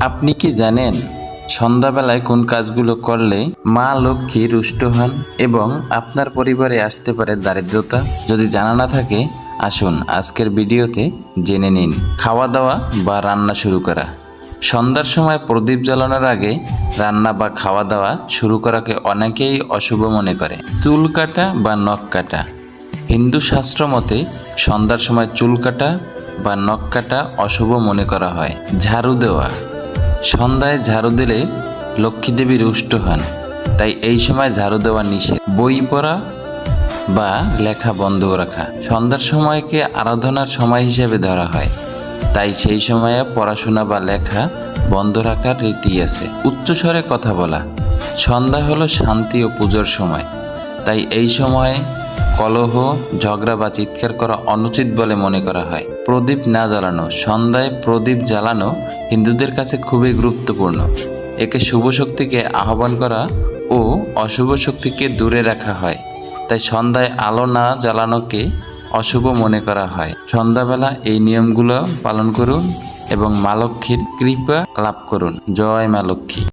আপনি কি জানেন সন্ধ্যাবেলায় কোন কাজগুলো করলে মা লক্ষ্মী রুষ্ট হন এবং আপনার পরিবারে আসতে পারে দারিদ্রতা? যদি জানা না থাকে, আসুন আজকের ভিডিওতে জেনে নিন। খাওয়া দাওয়া বা রান্না শুরু করা। সন্ধ্যার সময় প্রদীপ জ্বালানোর আগে রান্না বা খাওয়া দাওয়া শুরু করাকে অনেকেই অশুভ মনে করে। চুল কাটা বা নখ কাটা। হিন্দু শাস্ত্র মতে সন্ধ্যার সময় চুল কাটা বা নখ কাটা অশুভ মনে করা হয়। ঝাড়ু দেওয়া। সন্ধ্যায় ঝাড়ু দিলে লক্ষ্মী দেবী রুষ্ট হন। তাই এই সময় ঝাড়ু দেওয়া নিষেধ। বই পড়া বা লেখা বন্ধ রাখা। সন্ধ্যার সময়কে আরাধনার সময় হিসেবে ধরা হয়। তাই সেই সময়ে পড়াশোনা বা লেখা বন্ধ রাখার রীতি আছে। উচ্চস্বরে কথা বলা। সন্ধ্যা হলো শান্তি ও পুজোর সময়। তাই এই সময়ে কলহ, ঝগড়া বা চিৎকার করা অনুচিত বলে মনে করা হয়। প্রদীপ না জ্বালানো, সন্ধ্যায় প্রদীপ জ্বালানো হিন্দুদের কাছে খুবই গুরুত্বপূর্ণ। একে শুভ শক্তিকে আহ্বান করা ও অশুভ শক্তিকে দূরে রাখা হয়। তাই সন্ধ্যায় আলো না জ্বালানোকে অশুভ মনে করা হয়। সন্ধ্যাবেলা এই নিয়মগুলো পালন করুন এবং মা লক্ষ্মীর কৃপা লাভ করুন। জয় মা লক্ষ্মী।